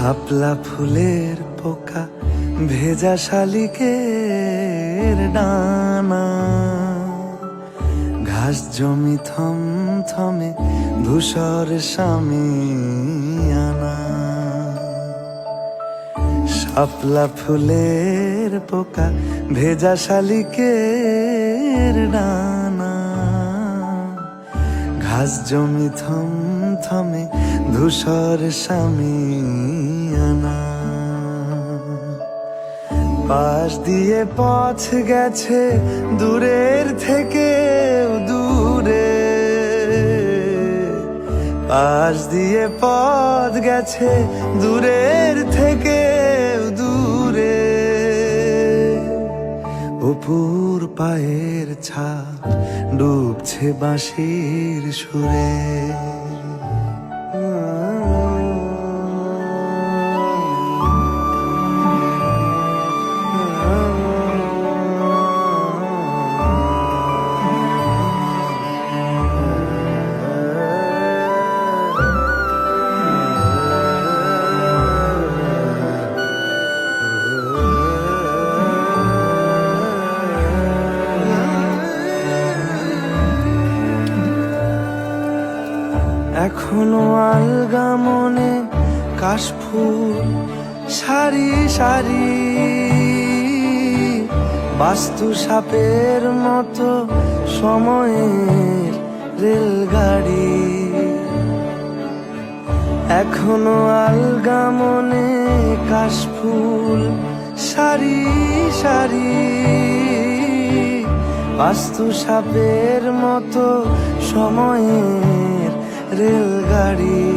শাপলা ফুলের পোকা, ভেজা শালিকের ডানা। ঘাস জমি থম থমে ধূসর আনা। শাপলা ফুলের পোকা, ভেজা শালিকের ডানা। ঘাস জমি থম থমে ধূসর স্বামী আনা। পাশ দিয়ে পথ গেছে দূরের থেকে দূরে। পাশ দিয়ে পথ গেছে দূরের থেকে দূরে। অপুর পায়ের ছাপ ডুবছে বাঁশির সুরে। এখনও আলগা মনে কাশফুল সারি সারি। বাস্তু সাপের মতো সময়ের রেলগাড়ি। এখনও আলগা মনে কাশফুল সারি সারি। বাস্তু সাপের মতো সময়ের রেলগাড়ি।